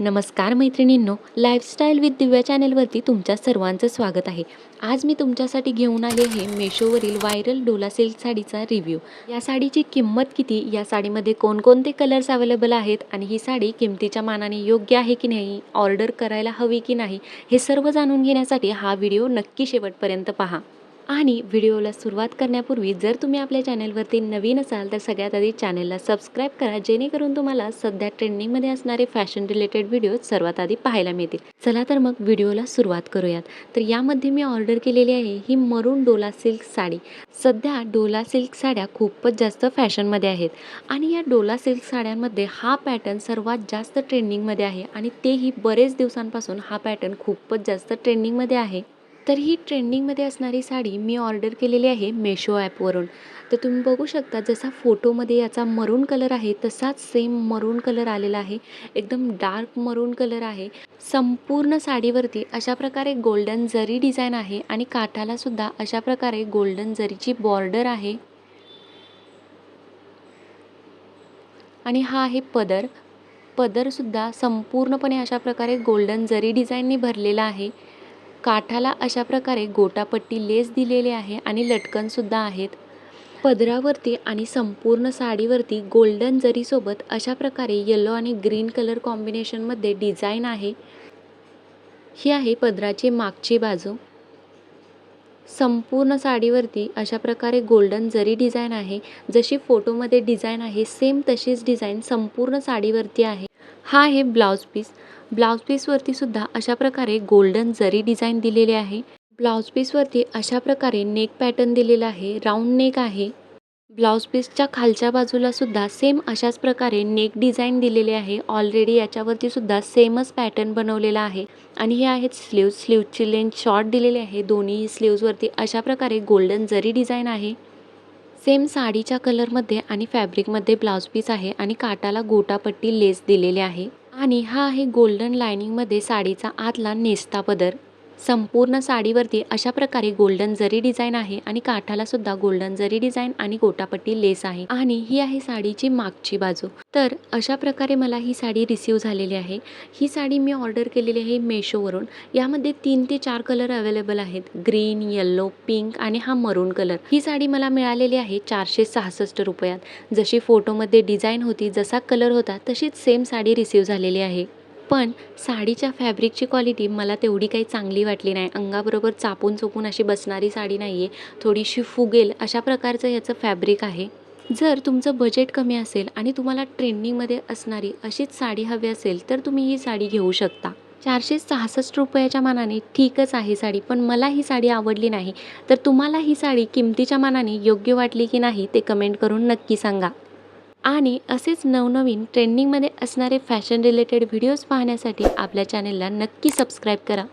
नमस्कार मैत्रिणींनो lifestyle with दिव्या चॅनेलवरती तुमच्या सर्वांचं स्वागत आहे. आज मी तुमच्यासाठी घेऊन आले आहे मेशोवरील व्हायरल डोला सिल्क साडीचा रिव्ह्यू या साडीची किंमत किती? या साडीमध्ये कोणकोणते कलर्स अवेलेबल आहेत? आणि ही साडी किमतीच्या मानाने योग्य आहे की नाही? ऑर्डर करायला हवी की नाही? हे सर्व जाणून घेण्यासाठी हा व्हिडिओ नक्की शेवटपर्यंत पहा. आणि व्हिडिओला सुरुवात करण्यापूर्वी जर तुम्ही आपल्या चॅनेलवरती नवीन असाल तर सगळ्यात आधी चॅनेलला सबस्क्राईब करा जेणेकरून तुम्हाला सध्या ट्रेंडिंगमध्ये असणारे फॅशन रिलेटेड व्हिडिओ सर्वात आधी पाहायला मिळतील. चला तर मग व्हिडिओला सुरुवात करूयात. तर यामध्ये मी ऑर्डर केलेली आहे ही मरून डोला सिल्क साडी. सध्या डोला सिल्क साड्या खूपच जास्त फॅशनमध्ये आहेत आणि या डोला सिल्क साड्यांमध्ये हा पॅटर्न सर्वात जास्त ट्रेंडिंगमध्ये आहे आणि तेही बरेच दिवसांपासून हा पॅटर्न खूपच जास्त ट्रेंडिंगमध्ये आहे. तर ही ट्रेंडिंगमध्ये असणारी साडी मी ऑर्डर केलेली आहे मेशो ॲपवरून. तर तुम्ही बघू शकता जसा फोटोमध्ये याचा मरून कलर आहे तसाच सेम मरून कलर आलेला आहे. एकदम डार्क मरून कलर आहे. संपूर्ण साडीवरती अशा प्रकारे गोल्डन जरी डिझाईन आहे आणि काठालासुद्धा अशा प्रकारे गोल्डन जरीची बॉर्डर आहे. आणि हा आहे पदर. पदरसुद्धा संपूर्णपणे अशा प्रकारे गोल्डन जरी डिझाईनने भरलेला आहे. काठाला अशा प्रकारे गोटापट्टी लेस दिलेली आहे आणि लटकनसुद्धा आहेत. पदरावरती आणि संपूर्ण साडीवरती गोल्डन जरीसोबत अशा प्रकारे येलो आणि ग्रीन कलर कॉम्बिनेशनमध्ये डिझाईन आहे. ही आहे पदराची मागची बाजू. संपूर्ण साडीवरती अशा प्रकारे गोल्डन जरी डिझाईन आहे जशी फोटोमध्ये डिझाईन आहे सेम तशीच डिझाईन संपूर्ण साडीवरती आहे. हा आहे ब्लाऊज पीस ब्लाऊज पीसवरती सुद्धा अशा प्रकारे गोल्डन जरी डिझाईन दिलेली आहे. ब्लाऊज पीसवरती अशा प्रकारे नेक पॅटर्न दिलेला आहे. राऊंड नेक आहे. ब्लाऊज पीसच्या खालच्या बाजूला सुद्धा सेम अशाच प्रकारे नेक डिझाईन दिलेले आहे. ऑलरेडी याच्यावरती सुद्धा सेमच पॅटर्न बनवलेला आहे. आणि हे आहेत स्लीव्ज स्लीवची लेंथ शॉर्ट दिलेली आहे. दोन्ही स्लीव्जवरती अशा प्रकारे गोल्डन जरी डिझाईन आहे. सेम साडीच्या कलरमध्ये आणि फॅब्रिकमध्ये ब्लाऊज पीस आहे आणि काटाला गोटापट्टी लेस दिलेले आहे. आणि हा आहे गोल्डन लायनिंगमध्ये साडीचा आतला नेस्ता पदर. संपूर्ण साडीवरती अशा प्रकारे गोल्डन जरी डिझाईन आहे आणि काठाला सुद्धा गोल्डन जरी डिझाईन आणि गोटापट्टी लेस आहे आणि ही आहे साडीची मागची बाजू. तर अशा प्रकारे मला ही साडी रिसीव झालेली आहे. ही साडी मी ऑर्डर केलेली आहे मेशोवरून यामध्ये तीन ते चार कलर अवेलेबल आहेत. ग्रीन येल्लो पिंक आणि हा मरून कलर ही साडी मला मिळालेली आहे चारशे सहासष्ट रुपयात. जशी फोटोमध्ये डिझाईन होती जसा कलर होता तशीच सेम साडी रिसीव झालेली आहे. पण साडीच्या फॅब्रिकची क्वालिटी मला तेवढी काही चांगली वाटली नाही. अंगाबरोबर चापून चोपून अशी बसणारी साडी नाही आहे थोडीशी फुगेल अशा प्रकारचं याचं फॅब्रिक आहे. जर तुमचं बजेट कमी असेल आणि तुम्हाला ट्रेंडिंगमध्ये असणारी अशीच साडी हवी असेल तर तुम्ही ही साडी घेऊ शकता. चारशे सहासष्ट रुपयाच्या मानाने ठीकच आहे साडी पण मला ही साडी आवडली नाही. तर तुम्हाला ही साडी किमतीच्या मानाने योग्य वाटली की नाही ते कमेंट करून नक्की सांगा. आणि असेच नवनवीन ट्रेंडिंगमध्ये असणारे फॅशन रिलेटेड व्हिडिओज पाहण्यासाठी आपल्या चॅनेलला नक्की सबस्क्राईब करा.